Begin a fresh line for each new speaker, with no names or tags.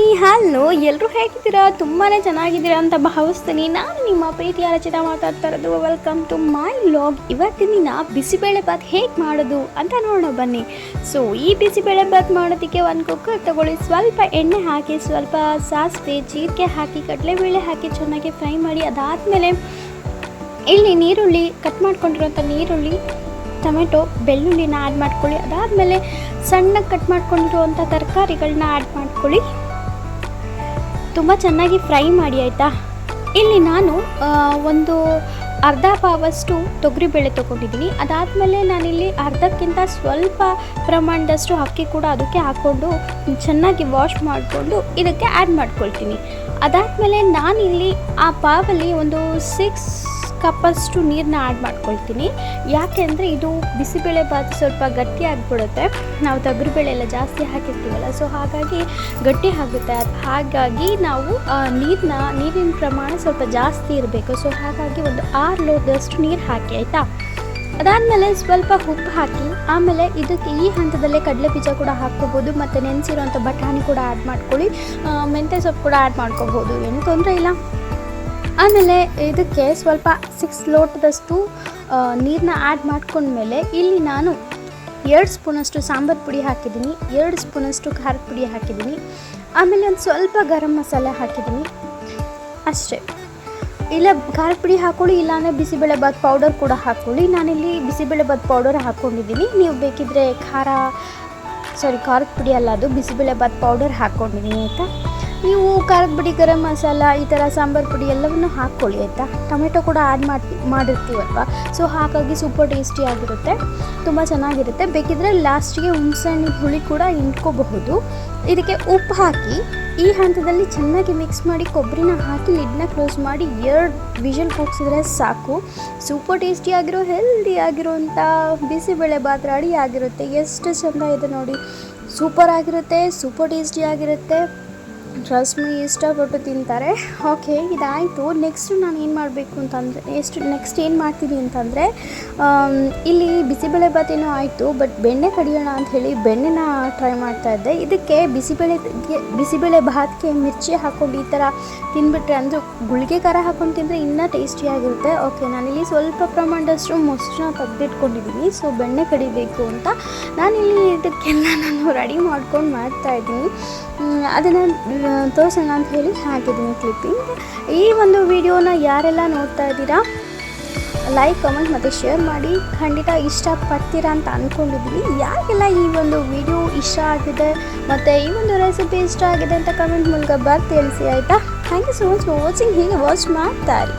Hi, hello ಎಲ್ಲರೂ ಹೇಗಿದ್ದೀರಾ? ತುಂಬಾ ಚೆನ್ನಾಗಿದ್ದೀರಾ ಅಂತ ಭಾವಿಸ್ತೀನಿ. ನಾನು ನಿಮ್ಮ ಪ್ರೀತಿಯ ರಚಿತ ಮಾತಾಡ್ತಾ ಇರೋದು ವೆಲ್ಕಮ್ ಟು ಮೈ ಲಾಗ್ ಇವತ್ತಿನ ದಿನ ಬಿಸಿಬೇಳೆ ಬಾತ್ ಹೇಗೆ ಮಾಡೋದು ಅಂತ ನೋಡೋಣ, ಬನ್ನಿ. ಸೊ ಈ ಬಿಸಿಬೇಳೆ ಬಾತ್ ಮಾಡೋದಕ್ಕೆ ಒಂದು ಕುಕ್ಕರ್ ತಗೊಳ್ಳಿ. ಸ್ವಲ್ಪ ಎಣ್ಣೆ ಹಾಕಿ, ಸ್ವಲ್ಪ ಸಾಸಿವೆ, ಜೀರಿಗೆ ಹಾಕಿ, ಕಡಲೆಬೇಳೆ ಹಾಕಿ ಚೆನ್ನಾಗಿ ಫ್ರೈ ಮಾಡಿ, ಅದಾದಮೇಲೆ ಇಲ್ಲಿ ನೀರುಳ್ಳಿ ಕಟ್ ಮಾಡ್ಕೊಂಡಿರೋಂಥ ನೀರುಳ್ಳಿ, ಟೊಮೆಟೊ, ಬೆಳ್ಳುಳ್ಳಿನ ಆ್ಯಡ್ ಮಾಡ್ಕೊಳ್ಳಿ. ಅದಾದಮೇಲೆ ಸಣ್ಣಗೆ ಕಟ್ ಮಾಡ್ಕೊಂಡಿರುವಂಥ ತರಕಾರಿಗಳನ್ನ ಆ್ಯಡ್ ಮಾಡ್ಕೊಳ್ಳಿ. ತುಂಬ ಚೆನ್ನಾಗಿ ಫ್ರೈ ಮಾಡಿ, ಆಯಿತಾ? ಇಲ್ಲಿ ನಾನು ಒಂದು ಅರ್ಧ ಪಾವಷ್ಟು ತೊಗರಿಬೇಳೆ ತೊಗೊಂಡಿದ್ದೀನಿ. ಅದಾದಮೇಲೆ ನಾನಿಲ್ಲಿ ಅರ್ಧಕ್ಕಿಂತ ಸ್ವಲ್ಪ ಪ್ರಮಾಣದಷ್ಟು ಅಕ್ಕಿ ಕೂಡ ಅದಕ್ಕೆ ಹಾಕ್ಕೊಂಡು, ಚೆನ್ನಾಗಿ ವಾಶ್ ಮಾಡಿಕೊಂಡು ಇದಕ್ಕೆ ಆ್ಯಡ್ ಮಾಡ್ಕೊಳ್ತೀನಿ. ಅದಾದಮೇಲೆ ನಾನಿಲ್ಲಿ ಆ ಪಾವಲ್ಲಿ ಒಂದು ಸಿಕ್ಸ್ ಕಪ್ಪಷ್ಟು ನೀರನ್ನ ಆ್ಯಡ್ ಮಾಡ್ಕೊಳ್ತೀನಿ. ಯಾಕೆ ಅಂದರೆ ಇದು ಬಿಸಿಬೇಳೆ ಬಾತ್ ಸ್ವಲ್ಪ ಗಟ್ಟಿ ಆಗಿಬಿಡುತ್ತೆ. ನಾವು ತೊಗರಿಬೇಳೆ ಎಲ್ಲ ಜಾಸ್ತಿ ಹಾಕಿರ್ತೀವಲ್ಲ ಸೊ ಹಾಗಾಗಿ ಗಟ್ಟಿ ಆಗುತ್ತೆ. ಹಾಗಾಗಿ ನಾವು ನೀರನ್ನ ನೀರಿನ ಪ್ರಮಾಣ ಸ್ವಲ್ಪ ಜಾಸ್ತಿ ಇರಬೇಕು. ಸೊ ಹಾಗಾಗಿ ಒಂದು ಆರು ಲೋಟದಷ್ಟು ನೀರು ಹಾಕಿ, ಆಯಿತಾ? ಅದಾದಮೇಲೆ ಸ್ವಲ್ಪ ಉಪ್ಪು ಹಾಕಿ, ಆಮೇಲೆ ಇದಕ್ಕೆ ಈ ಹಂತದಲ್ಲೇ ಕಡಲೆ ಬೀಜ ಕೂಡ ಹಾಕ್ಕೋಬೋದು, ಮತ್ತು ನೆನೆಸಿರೋಂಥ ಬಟಾಣಿ ಕೂಡ ಆ್ಯಡ್ ಮಾಡ್ಕೊಳ್ಳಿ. ಮೆಂತ್ಯ ಸೊಪ್ಪು ಕೂಡ ಆ್ಯಡ್ ಮಾಡ್ಕೋಬೋದು. ಏನು ತೊಂದರೆ ಇಲ್ಲ. ಆಮೇಲೆ ಇದಕ್ಕೆ ಸ್ವಲ್ಪ ಸಿಕ್ಸ್ ಲೋಟದಷ್ಟು ನೀರನ್ನ ಆ್ಯಡ್ ಮಾಡ್ಕೊಂಡ್ಮೇಲೆ ಇಲ್ಲಿ ನಾನು ಎರಡು ಸ್ಪೂನಷ್ಟು ಸಾಂಬಾರು ಪುಡಿ ಹಾಕಿದ್ದೀನಿ, ಎರಡು ಸ್ಪೂನಷ್ಟು ಖಾರದ ಪುಡಿ ಹಾಕಿದ್ದೀನಿ, ಆಮೇಲೆ ಒಂದು ಸ್ವಲ್ಪ ಗರಂ ಮಸಾಲೆ ಹಾಕಿದ್ದೀನಿ. ಅಷ್ಟೇ. ಇಲ್ಲ, ಖಾರದ ಪುಡಿ ಹಾಕ್ಕೊಳ್ಳಿ ಇಲ್ಲಾಂದರೆ ಬಿಸಿಬೇಳೆ ಬಾತ್ ಪೌಡರ್ ಕೂಡ ಹಾಕ್ಕೊಳ್ಳಿ ನಾನಿಲ್ಲಿ ಬಿಸಿಬೇಳೆ ಬಾತ್ ಪೌಡರ್ ಹಾಕ್ಕೊಂಡಿದ್ದೀನಿ ನೀವು ಬೇಕಿದ್ದರೆ ಖಾರ ಸಾರಿ ಖಾರದ ಪುಡಿ ಅಲ್ಲ ಅದು ಬಿಸಿಬೇಳೆ ಬಾತ್ ಪೌಡರ್ ಹಾಕ್ಕೊಂಡಿದ್ದೀನಿ ಆಯಿತಾ ನೀವು ಖಾರದ ಪುಡಿ, ಗರಂ ಮಸಾಲ, ಈ ಥರ ಸಾಂಬಾರು ಪುಡಿ ಎಲ್ಲವನ್ನು ಹಾಕ್ಕೊಳ್ಳಿ, ಆಯಿತಾ? ಟೊಮೆಟೊ ಕೂಡ ಆ್ಯಡ್ ಮಾಡಿ, ಮಾಡಿರ್ತೀವಲ್ವ? ಸೊ ಹಾಗಾಗಿ ಸೂಪರ್ ಟೇಸ್ಟಿ ಆಗಿರುತ್ತೆ. ತುಂಬ ಚೆನ್ನಾಗಿರುತ್ತೆ. ಬೇಕಿದ್ರೆ ಲಾಸ್ಟಿಗೆ ಹುಣಸೆಹಣ್ಣು ಹುಳಿ ಕೂಡ ಇಟ್ಕೋಬಹುದು ಇದಕ್ಕೆ ಉಪ್ಪು ಹಾಕಿ, ಈ ಹಂತದಲ್ಲಿ ಚೆನ್ನಾಗಿ ಮಿಕ್ಸ್ ಮಾಡಿ ಕೊಬ್ಬರಿನ ಹಾಕಿ ಲಿಡ್ನ ಕ್ಲೋಸ್ ಮಾಡಿ, ಎರಡು ವಿಷಲ್ ಕೂಗಿಸಿದ್ರೆ ಸಾಕು. ಸೂಪರ್ ಟೇಸ್ಟಿ ಆಗಿರೋ ಹೆಲ್ದಿ ಆಗಿರೋಂಥ ಬಿಸಿಬೇಳೆ ಬಾತ್ ರೆಡಿ ಆಗಿರುತ್ತೆ. ಎಷ್ಟು ಚೆಂದ ಇದೆ ನೋಡಿ. ಸೂಪರ್ ಆಗಿರುತ್ತೆ ಸೂಪರ್ ಟೇಸ್ಟಿ ಆಗಿರುತ್ತೆ. ಟ್ರಸ್ಟ್ ಮೀ ಇಷ್ಟಪಟ್ಟು ತಿಂತಾರೆ. ಓಕೆ ಇದಾಯಿತು. ನೆಕ್ಸ್ಟ್ ನಾನು ಏನು ಮಾಡಬೇಕು ಅಂತಂದರೆ ನೆಕ್ಸ್ಟ್ ನೆಕ್ಸ್ಟ್ ಏನು ಮಾಡ್ತೀನಿ ಅಂತಂದರೆ ಇಲ್ಲಿ ಬಿಸಿಬೇಳೆ ಬಾತ್ ಏನೋ ಆಯಿತು ಬಟ್ ಬೆಣ್ಣೆ ಕಡಿಯೋಣ ಅಂತ ಹೇಳಿ ಬೆಣ್ಣೆನ ಟ್ರೈ ಮಾಡ್ತಾ ಇದ್ದೆ. ಇದಕ್ಕೆ ಬಿಸಿಬೇಳೆ ಬಿಸಿಬೇಳೆ ಭಾತ್ಗೆ ಮಿರ್ಚಿ ಹಾಕ್ಕೊಂಡು ಈ ಥರ ತಿಂದ್ಬಿಟ್ರೆ ಅಂದರೆ ಗುಳಿಗೆ ಖಾರ ಹಾಕ್ಕೊಂಡು ತಿಂದರೆ ಇನ್ನೂ ಟೇಸ್ಟಿಯಾಗಿರುತ್ತೆ ಓಕೆ ನಾನಿಲ್ಲಿ ಸ್ವಲ್ಪ ಪ್ರಮಾಣದಷ್ಟು ಮೊಸರನ್ನ ತೆಗೆದಿಟ್ಕೊಂಡಿದ್ದೀನಿ. ಸೊ ಬೆಣ್ಣೆ ಕಡಿಬೇಕು ಅಂತ ನಾನಿಲ್ಲಿ ಇದಕ್ಕೆಲ್ಲ ನಾನು ರೆಡಿ ಮಾಡ್ಕೊಂಡು ಮಾಡ್ತಾಯಿದ್ದೀನಿ ಅದನ್ನು ತೋರಿಸೋಣ ಅಂತ ಹೇಳಿ ಹಾಕಿದ್ದೀನಿ ಕ್ಲಿಪ್ಪಿಂಗ್ ಈ ಒಂದು ವಿಡಿಯೋನ ಯಾರೆಲ್ಲ ನೋಡ್ತಾ ಇದ್ದೀರಾ ಲೈಕ್ ಕಮೆಂಟ್ ಮತ್ತು ಶೇರ್ ಮಾಡಿ. ಖಂಡಿತ ಇಷ್ಟಪಡ್ತೀರಾ ಅಂತ ಅಂದ್ಕೊಂಡಿದ್ದೀನಿ ಯಾರಿಗೆಲ್ಲ ಈ ಒಂದು ವಿಡಿಯೋ ಇಷ್ಟ ಆಗಿದೆ ಮತ್ತು ಈ ಒಂದು ರೆಸಿಪಿ ಇಷ್ಟ ಆಗಿದೆ ಅಂತ ಕಮೆಂಟ್ ಮೂಲಕ ಬರ್ದು ತಿಳಿಸಿ, ಆಯಿತಾ? Thank you so much for watching ಹೀಗೆ ವಾಚ್ ಮಾಡ್ತಾರೆ.